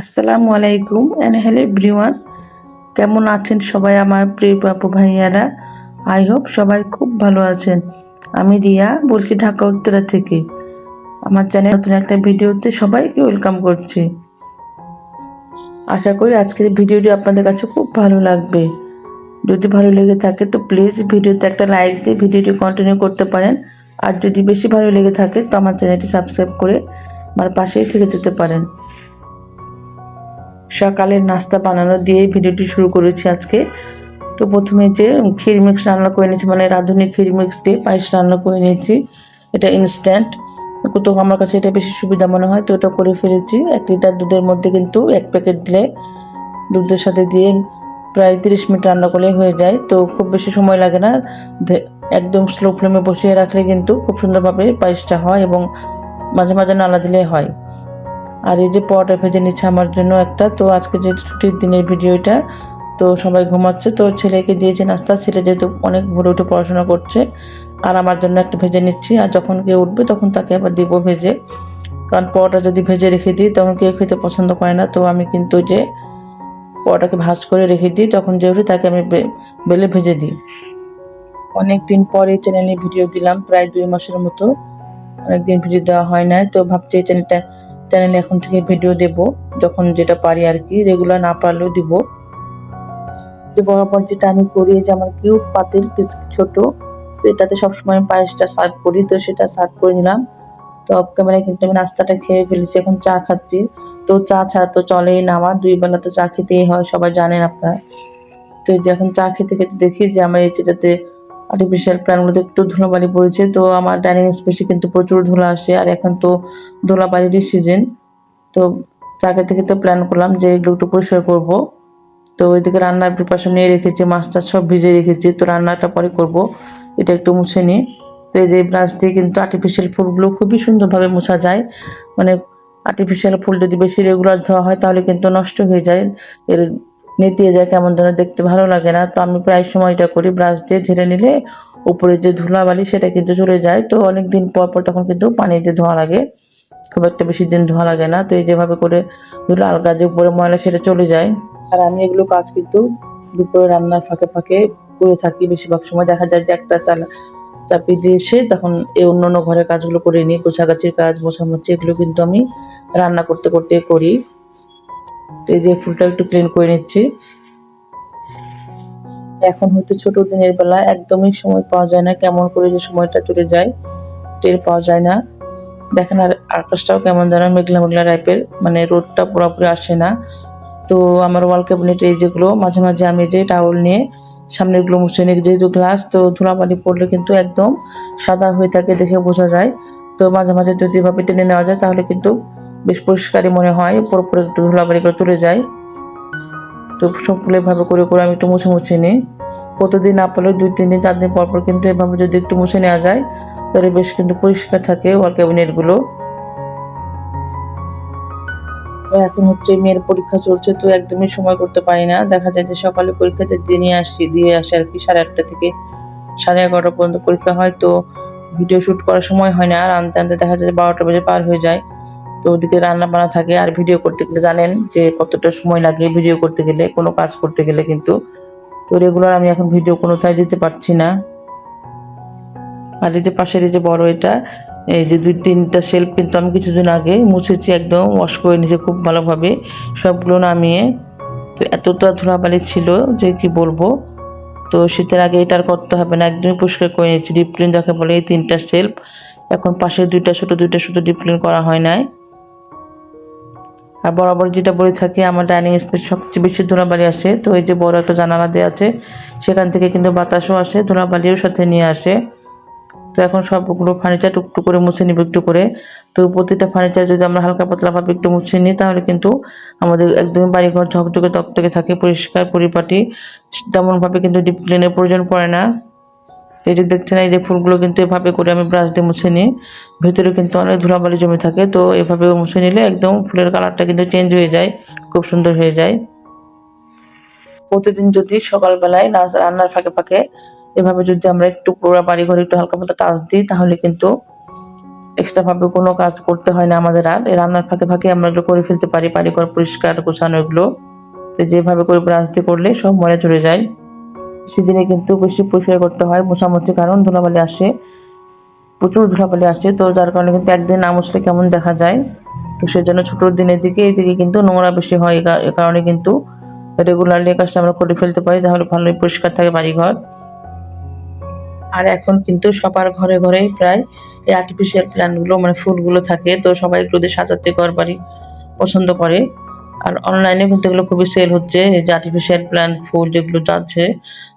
আসসালামু আলাইকুম and hello everyone. কেমন আছেন সবাই আমার প্রিয় বাপু ভাইয়ারা? আই হোপ সবাই খুব ভালো আছেন। আমি রিয়া, বলছি ঢাকা উত্তরা থেকে। আমার চ্যানেল নতুন একটা ভিডিওতে সবাইকে ওয়েলকাম করছি। আশা করি আজকের ভিডিওটি আপনাদের কাছে খুব ভালো লাগবে। যদি ভালো লেগে থাকে তো প্লিজ ভিডিওতে একটা লাইক দিয়ে ভিডিওটি কন্টিনিউ করতে পারেন। আর যদি বেশি ভালো লেগে থাকে তো আমার চ্যানেলটি সাবস্ক্রাইব করে আমার পাশেই থেকে যেতে পারেন। সকালের নাস্তা বানানো দিয়ে ভিডিওটি শুরু করেছি আজকে। তো প্রথমে যে ক্ষীর মিক্স রান্না করে নিয়েছি মানে রাঁধুনি ক্ষীর মিক্স দিয়ে পায়েস রান্না করে নিয়েছি। এটা ইনস্ট্যান্ট তো আমার কাছে এটা বেশি সুবিধা মনে হয়, তো এটা করে ফেলেছি। এক লিটার দুধের মধ্যে কিন্তু এক প্যাকেট দিলে দুধের সাথে দিয়ে প্রায় তিরিশ মিনিট রান্না করলে হয়ে যায়। তো খুব বেশি সময় লাগে না। একদম স্লো ফ্লেমে বসিয়ে রাখলে কিন্তু খুব সুন্দরভাবে পায়েসটা হয় এবং মাঝে মাঝে নালা দিলে হয়। আর এই যে পরোটা ভেজে নিচ্ছে আমার জন্য একটা, তো আজকে যেহেতু ছুটির দিনের ভিডিওটা তো সবাই ঘুমাচ্ছে, তো ছেলেকে দিয়েছে নাস্তা, ছেলে যেহেতু অনেক ভোরে উঠে পড়াশোনা করছে, আর আমার জন্য একটা ভেজে নিচ্ছি, আর যখন কেউ উঠবে তখন তাকে আবার দিব ভেজে। কারণ পরোটা যদি ভেজে রেখে দিই তখন কেউ খেতে পছন্দ করে না, তো আমি কিন্তু যে পরোটাকে ভাজ করে রেখে দিই তখন যে উঠে তাকে আমি বেলে ভেজে দিই। অনেক দিন পরে চ্যানেলে ভিডিও দিলাম, প্রায় দুই মাসের মতো, অনেকদিন ভিডিও দেওয়া হয় না তো ভাবছি এই চ্যানেলটা চ্যানেলে এখন থেকে ভিডিও দেব। যখন যেটা পারি আর কি রেগুলার না পারলেও দিব। বরাবর যেটা আমি করি যে আমার কিউট পাতিল ছোট। তো এটাতে সবসময় পায়েসটা সার্ভ করি, তো সেটা সার্ভ করে নিলাম। তো অফ ক্যামেরায় কিন্তু আমি নাস্তাটা খেয়ে ফেলেছি, এখন চা খাচ্ছি। তো চা ছাড়া তো চলেই না আমার, দুই বেলা তো চা খেতেই হয়, সবাই জানেন আপনারা। তো এখন চা খেতে খেতে দেখি যে আমার এই যেটাতে আর্টিফিশিয়াল প্ল্যানগুলোতে একটু ধুলোবালি পড়েছে, তো আমার ডাইনিং স্পেসে কিন্তু প্রচুর ধুলো আসে, আর এখন তো ধুলাবালিরই সিজন তো চাকে থেকে তো প্ল্যান করলাম যে এগুলো একটু পরিষ্কার করব। তো ওইদিকে রান্নার প্রিপারেশন নিয়ে রেখেছি, মাছটা সব ভিজে রেখেছি, তো রান্নাটা পরে করব, এটা একটু মুছে নিই। তো এই যে ব্রাশ দিয়ে কিন্তু আর্টিফিশিয়াল ফুলগুলো খুবই সুন্দরভাবে মোছা যায় মানে আর্টিফিশিয়াল ফুল যদি বেশি রেগুলার ধোয়া হয় তাহলে কিন্তু নষ্ট হয়ে যায়, এর নেতিয়ে যায়, কেমন যেন দেখতে ভালো লাগে না। তো আমি প্রায় সময় এটা করি, ব্রাশ দিয়ে ঝেড়ে নিলে উপরে যে ধুলাবালি সেটা কিন্তু চলে যায়। তো অনেক দিন পর পর তখন কিন্তু পানি দিয়ে ধোয়া লাগে। খুব একটা বেশি দিন ধোয়া লাগে না। তো এই যেভাবে করে ধুলে, আলগা যে উপরে ময়লা সেটা চলে যায়। আর আমি এগুলো কাজ কিন্তু দুপুরে রান্নার ফাঁকে ফাঁকে করে থাকি। বেশিরভাগ সময় দেখা যায় যে একটা চালা চাপিয়ে দিয়ে এসে তখন এই অন্য অন্য ঘরের কাজগুলো করে নিই। গোছাগাছির কাজ, মোছামুছি এগুলো কিন্তু আমি রান্না করতে করতে করি। তো এই যে ফুলটা একটু ক্লিন করে নিচ্ছি। এখন হচ্ছে ছোট দিনের বেলা, একদমই সময় পাওয়া যায় না কেমন করে যে সময়টা চলে যায়, টের পাওয়া যায় না। দেখেন আর আকাশটাও কেমন যেন মেঘলা মেঘলা টাইপের মানে রোদটা পুরোপুরি আসে না। তো আমার ওয়াল ক্যাবিনেট এই যেগুলো, মাঝে মাঝে আমি যে টাওয়াল নিয়ে সামনেগুলো মুছে নিই, যেহেতু গ্লাস তো ধুলাবালি পড়লে কিন্তু একদম সাদা হয়ে থাকে দেখে বোঝা যায়। তো মাঝে মাঝে যদি এভাবে টেনে নেওয়া যায়, তাহলে কিন্তু বেশ পরিষ্কারই মনে হয়, পুরোপুরি একটু ধুলাবালি করে চলে যায় তো সবগুলো এভাবে করে করে আমি একটু মুছে মুছে নিই। প্রতিদিন না পারলেও দুই, তিন দিন, চার দিন পর পর কিন্তু এভাবে যদি একটু মুছে নেওয়া যায়, তাহলে বেশ কিন্তু পরিষ্কার থাকে ওয়াল ক্যাবিনেটগুলো। এখন হচ্ছে মেয়ের পরীক্ষা চলছে, তো একদমই সময় করতে পারি না। দেখা যায় যে সকালে পরীক্ষাতে দিয়ে নিয়ে আসি, দিয়ে আসে আর কি, সাড়ে আটটা থেকে সাড়ে এগারোটা পর্যন্ত পরীক্ষা হয়। তো ভিডিও শ্যুট করার সময় হয় না, আর আনতে আনতে দেখা যায় যে বারোটা বাজে পার হয়ে যায়। তো ওদিকে রান্না বান্না থাকে আর ভিডিও করতে গেলে জানেন যে কতটা সময় লাগে ভিডিও করতে গেলে, কোনো কাজ করতে গেলে কিন্তু। তো রেগুলার আমি এখন ভিডিও কোনোটাই দিতে পারছি না। আর এই যে পাশের এই যে বড় এটা, এই যে দুই তিনটা সেলফ কিন্তু আমি কিছুদিন আগে মুছেছি একদম ওয়াশ করে নিয়েছি খুব ভালোভাবে। সবগুলো নামিয়ে। তো এতটা ধুলাবালি ছিল যে কি বলব? তো শীতের আগে এটা আর করতে হবে না, একদমই পরিষ্কার করে নিয়েছি। ডিপ ক্লিন যাকে বলে এই তিনটা সেলফ এখন পাশের দুইটা ছোটো দুইটা শুধু ডিপ ক্লিন করা হয় নাই। আর বরাবর যেটা বলে থাকি, আমার ডাইনিং স্পেস সবচেয়ে বেশি ধুলাবালি আসে। তো এই যে বড় একটা জানালা দেওয়া আছে, সেখান থেকে কিন্তু বাতাসও আসে, ধুলাবালিও সাথে নিয়ে আসে। তো এখন সবগুলো ফার্নিচার টুকটু করে মুছে নিব একটু করে। তো প্রতিটা ফার্নিচার যদি আমরা হালকা পাতলাভাবে একটু মুছে নিই, তাহলে কিন্তু আমাদের একদমই বাড়িঘর ঝকঝকে তকটকে থাকে, পরিষ্কার, পরিপাটি। তেমনভাবে কিন্তু ডিপ ক্লিনের প্রয়োজন পড়ে না। এই যে দেখছেন, এই যে ফুলগুলো কিন্তু এভাবে করে আমি ব্রাশ দিয়ে মুছে নিই। ভেতরে কিন্তু অনেক ধুলাবালি জমে থাকে, তো এভাবে মুছে নিলে একদম ফুলের কালারটা কিন্তু চেঞ্জ হয়ে যায়, খুব সুন্দর হয়ে যায়। প্রতিদিন যদি সকালবেলায় না, রান্নার ফাঁকে ফাঁকে এভাবে যদি আমরা একটু পুরো বাড়ি ঘরে একটু হালকা পাতলা টাচ দিই, তাহলে কিন্তু এক্সট্রাভাবে কোনো কাজ করতে হয় না আমাদের আর। এই রান্নার ফাঁকে ফাঁকে আমরা এগুলো করে ফেলতে পারি, বাড়িঘর পরিষ্কার গোছানো এগুলো। তো যেভাবে করে ব্রাশ দিয়ে করলে সব মনে চলে যায়। সেদিনে কিন্তু বেশি পরিষ্কার করতে হয় মোছামুছি কারণ ধুলাবালি আসে, প্রচুর ধুলাবালি আসে, তো যার কারণে কিন্তু একদিন না মুছলে কেমন দেখা যায়? তো সেজন্য ছোটোর দিনের দিকে এই দিকে কিন্তু নোংরা বেশি হয়, এ কারণে কিন্তু রেগুলারলি কাজটা আমরা করে ফেলতে পারি, তাহলে ভালোই পরিষ্কার থাকে বাড়িঘর। আর এখন কিন্তু সবার ঘরে ঘরে প্রায় এই আর্টিফিশিয়াল প্ল্যান্টগুলো মানে ফুলগুলো থাকে, তো সবাই দিয়ে সাজাতে ঘর বাড়ি পছন্দ করে। আর অনলাইনে কিন্তু এগুলো খুবই সেল হচ্ছে, এই যে আর্টিফিশিয়াল প্ল্যান্ট ফুল যেগুলো যাচ্ছে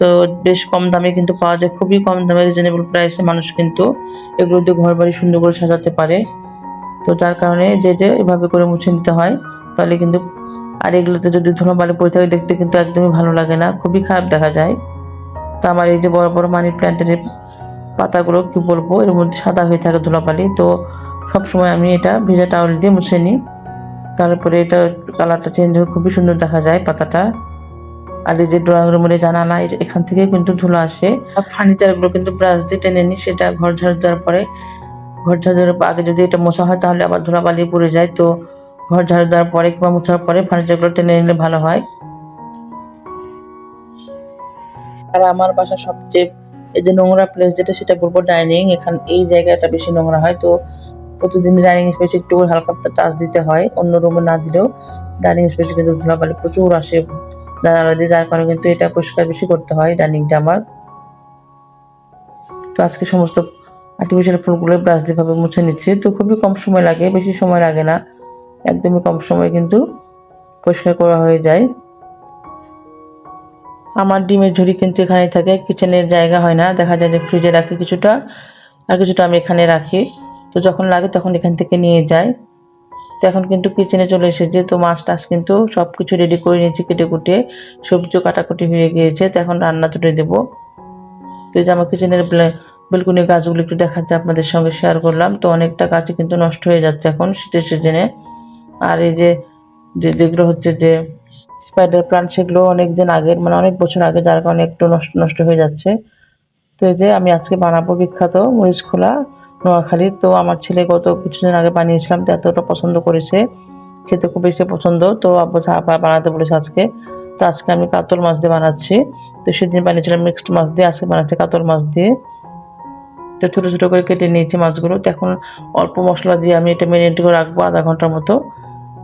তো বেশ কম দামে কিন্তু পাওয়া যায়, খুবই কম দামে রিজনেবল প্রাইসে মানুষ কিন্তু এগুলো দিয়ে ঘর বাড়ি সুন্দর করে সাজাতে পারে। তো যার কারণে যে যে এভাবে করে মুছে নিতে হয়, তাহলে কিন্তু আর এগুলোতে যদি ধুলোবালি পড়ে থাকে দেখতে কিন্তু একদমই ভালো লাগে না, খুবই খারাপ দেখা যায়। তো আমার এই যে বড় বড় মানি প্ল্যান্টের পাতাগুলো কি বলব, এর মধ্যে সাদা হয়ে থাকে ধুলাবালি, তো সবসময় আমি এটা ভেজা টাওয়াল দিয়ে মুছে নিই। তারপরে এটা কালারটা চেঞ্জ হয়ে খুবই সুন্দর দেখা যায় পাতাটা। আর এই যে ড্রয়িং রুমের জানালা এখান থেকে কিন্তু ধুলো আসে। আর ফার্নিচারগুলো কিন্তু ব্রাশ দিয়ে টেনে নিই সেটা ঘর ঝাড়ু দেওয়ার পরে, ঘর ঝাড়ু দেওয়ার আগে যদি এটা মোছা হয় তাহলে আবার ধুলাবালি পড়ে যায়। তো ঘর ঝাড়ু দেওয়ার পরে কিংবা মোছার পরে ফার্নিচারগুলো টেনে নিলে ভালো হয়। আর আমার বাসা সবচেয়ে এই যে নোংরা প্লেস যেটা, সেটা বলব ডাইনিং এখান, এই জায়গাটা বেশি নোংরা হয়। তো প্রতিদিন ডাইনিং স্পেসে একটু হালকা টাচ দিতে হয়। অন্য রুমে না দিলেও ডাইনিং স্পেসে কিন্তু ধুলাবালি প্রচুর আসে। জানালা দিয়ে যার কারণে কিন্তু এটা পরিষ্কার বেশি করতে হয়, ডাইনিংটা আমার। তো আজকে সমস্ত আর্টিফিশিয়াল ফুলগুলো ব্রাশ দিয়ে ভাবে মুছে নিচ্ছি। তো খুবই কম সময় লাগে, বেশি সময় লাগে না। একদমই কম সময় কিন্তু পরিষ্কার করা হয়ে যায়। আমার ডিমের ঝুড়ি কিন্তু এখানেই থাকে কিচেনের জায়গা হয় না। দেখা যায় যে ফ্রিজে রাখি কিছুটা, আর কিছুটা আমি এখানে রাখি। তো যখন লাগে তখন এখান থেকে নিয়ে যাই। তো এখন কিন্তু কিচেনে চলে এসেছে। তো মাছ টাছ কিন্তু সব কিছু রেডি করে নিয়েছি কেটে কুটে। সবজিও কাটাকুটি হয়ে গিয়েছে। তো এখন রান্না তুলে দেবো। তো এই যে আমার কিচেনের বেলকুনি গাছগুলো একটু দেখাচ্ছে আপনাদের সঙ্গে শেয়ার করলাম। তো অনেকটা গাছই কিন্তু নষ্ট হয়ে যাচ্ছে এখন শীতের সিজনে আর এই যে যেগুলো হচ্ছে যে স্পাইডার প্লান্ট সেগুলো অনেক দিন আগের মানে অনেক বছর আগে, যার কারণে একটু নষ্ট নষ্ট হয়ে যাচ্ছে। তো এই যে আমি আজকে বানাবো বিখ্যাত মরিচ খোলা। নোয়াখালীর। তো আমার ছেলে গত কিছুদিন আগে বানিয়েছিলাম, তো এতটা পছন্দ করেছে। খেতে খুব বেশি পছন্দ। তো আব্বু আপা বানাতে বলেছে আজকে। তো আজকে আমি কাতল মাছ দিয়ে বানাচ্ছি। তো সেদিন বানিয়েছিলাম মিক্সড মাছ দিয়ে, আজকে বানাচ্ছি কাতল মাছ দিয়ে। তো ছোটো ছোটো করে কেটে নিয়েছি মাছগুলো। তো এখন অল্প মশলা দিয়ে আমি এটা মেরিনেট করে রাখব আধা ঘণ্টার মতো।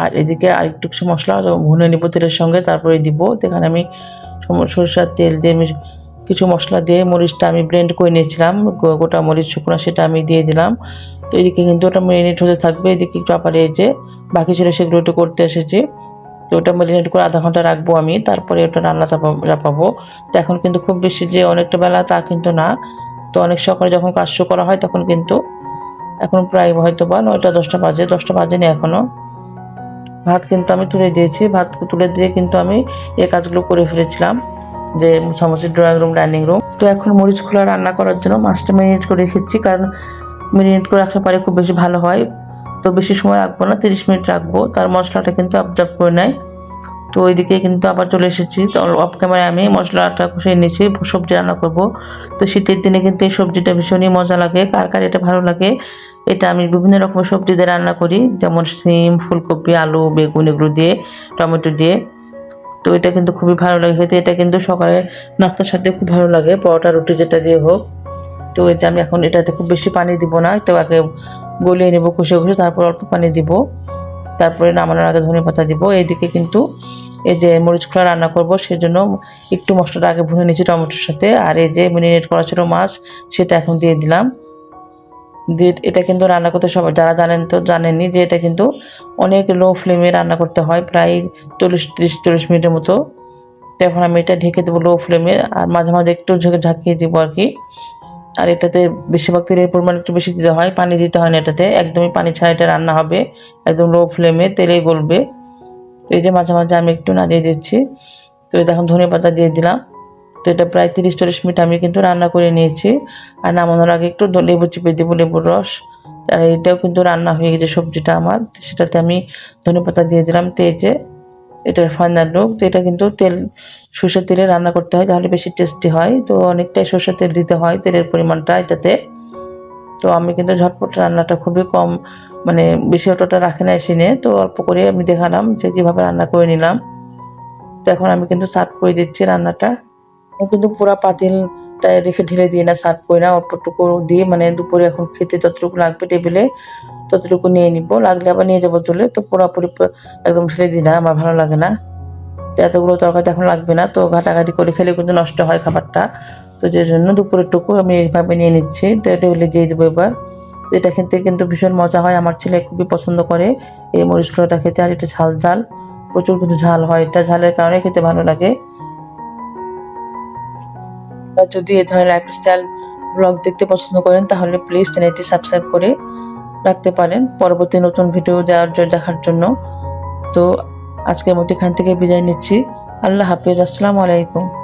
আর এদিকে আর একটু কিছু মশলা ভুনে নিব তেলের সঙ্গে, তারপরে দিব। তো এখানে আমি সরিষার তেল দিয়ে আমি কিছু মশলা দিয়ে মরিচটা আমি ব্লেন্ড করে নিয়েছিলাম। গোটা মরিচ, শুকনো সেটা আমি দিয়ে দিলাম। তো এদিকে কিন্তু ওটা মেরিনেট হতে থাকবে। এদিকে একটু আবার এই যে বাকি ছিল সেগুলো একটু করতে এসেছি। তো ওটা মেরিনেট করে আধা ঘণ্টা রাখব আমি। তারপরে ওটা রান্না চাপাবো। তো এখন কিন্তু খুব বেশি যে অনেকটা বেলা তা কিন্তু না। তো অনেক সকালে যখন কাজ শুরু করা হয় তখন কিন্তু এখন প্রায় হয়তো বা নয়টা, দশটা বাজে। দশটা বাজেনি এখনও ভাত কিন্তু আমি তুলে দিয়েছি। ভাত তুলে দিয়ে কিন্তু আমি এই কাজগুলো করে ফেলেছিলাম। যে সমস্ত ড্রয়িং রুম ডাইনিং রুম তো এখন মরিচ খোলা রান্না করার জন্য মাছটা মেরিনেট করে রেখেছি, কারণ মেরিনেট করে রাখলে পারে খুব বেশি ভালো হয়। তো বেশি সময় রাখব না, তিরিশ মিনিট রাখব। তার মশলাটা কিন্তু অবজার্ভ করে নেয়। তো ওইদিকে কিন্তু আবার চলে এসেছি। তো অফ ক্যামেরায় আমি মশলাটা কষিয়ে নিয়েছি, সবজি রান্না করব। তো শীতের দিনে কিন্তু এই সবজিটা ভীষণই মজা লাগে। কার কার এটা ভালো লাগে, এটা আমি বিভিন্ন রকমের সবজি দিয়ে রান্না করি। যেমন সিম ফুলকপি, আলু, বেগুন, এগুলো দিয়ে, টমেটো দিয়ে। তো এটা কিন্তু খুবই ভালো লাগে। খেতে এটা কিন্তু সকালে নাস্তার সাথে খুব ভালো লাগে, পরোটা, রুটি যেটা দিয়ে হোক। তো এটা আমি এখন এটাতে খুব বেশি পানি দিব না, একটু আগে গলিয়ে নেব কষে কষে তারপর অল্প পানি দিব। তারপরে নামানোর আগে ধনে পাতা দিব। এইদিকে কিন্তু এই যে মরিচ খোলা রান্না করব, সেজন্য একটু মশলাটা আগে ভুনে নিয়েছি টমেটোর সাথে। আর এই যে মিনিনেট করা ছিল মাছ, সেটা এখন দিয়ে দিলাম। দিয়ে এটা কিন্তু রান্না করতে সবাই যারা জানেন তো জানেনই যে এটা কিন্তু অনেক লো ফ্লেমে রান্না করতে হয়, প্রায় চল্লিশ, তিরিশ, চল্লিশ মিনিটের মতো। তো এখন আমি এটা ঢেকে দেবো লো ফ্লেমে আর মাঝে মাঝে একটু ঝেঁকে ঝাঁকিয়ে দেবো আর কি। আর এটাতে বেশিরভাগ তেলের পরিমাণ একটু বেশি দিতে হয়, পানি দিতে হয় না এটাতে। একদমই পানি ছাড়া এটা রান্না হবে, একদম লো ফ্লেমে তেলে গলবে। তো এই যে মাঝে মাঝে আমি একটু নাড়িয়ে দিচ্ছি। তো এটা এখন ধনে পাতা দিয়ে দিলাম। তো এটা প্রায় তিরিশ চল্লিশ মিনিট আমি কিন্তু রান্না করে নিয়েছি। আর নামানোর আগে একটু লেবু চিপে দেবো, লেবুর রস। আর এটাও কিন্তু রান্না হয়ে গেছে সবজিটা আমার। সেটাতে আমি ধনে পাতা দিয়ে দিলাম, তেজে। এটার ফাইনাল লুক তো এটা কিন্তু তেল, সর্ষের তেলে রান্না করতে হয়, তাহলে বেশি টেস্টি হয়। তো অনেকটাই সরষের তেল দিতে হয়, তেলের পরিমাণটা এটাতে। তো আমি কিন্তু ঝটপট রান্নাটা খুবই কম মানে বেশি অতটা রাখি না এসে নিয়ে। তো অল্প করে আমি দেখালাম যে কীভাবে রান্না করে নিলাম। তো এখন আমি কিন্তু সার্ভ করে দিচ্ছি রান্নাটা। কিন্তু পুরা পাতিলটা রেখে ঢেলে দিই না, সার্ভ করি না, অল্পটুকু দিয়ে মানে দুপুরে এখন খেতে যতটুকু লাগবে টেবিলে ততটুকু নিয়ে নিব, লাগলে আবার নিয়ে যাব চলে, তো পুরোপুরি একদম ঢেলে দিই না, আমার ভালো লাগে না। তো এতগুলো তরকারি এখন লাগবে না, তো ঘাটাঘাটি করে খেলে কিন্তু নষ্ট হয় খাবারটা। তো যে জন্য দুপুরের টুকু আমি এইভাবে নিয়ে নিচ্ছি, তো টেবিলে দিয়ে দেবো এবার। তো এটা খেতে কিন্তু ভীষণ মজা হয়, আমার ছেলে খুবই পছন্দ করে এই মরিচগুলোটা খেতে, আর এটা ঝাল ঝাল, প্রচুর কিন্তু ঝাল হয়, এটা ঝালের কারণে খেতে ভালো লাগে। যদি এ ধরনের লাইফস্টাইল ব্লগ দেখতে পছন্দ করেন, তাহলে প্লিজ চ্যানেলটি সাবস্ক্রাইব করে রাখতে পারেন। পরবর্তী নতুন ভিডিও দেওয়ার জন্য, দেখার জন্য। তো আজকের মতো এখান থেকে বিদায় নিচ্ছি। আল্লাহ হাফিজ। আসসালামু আলাইকুম।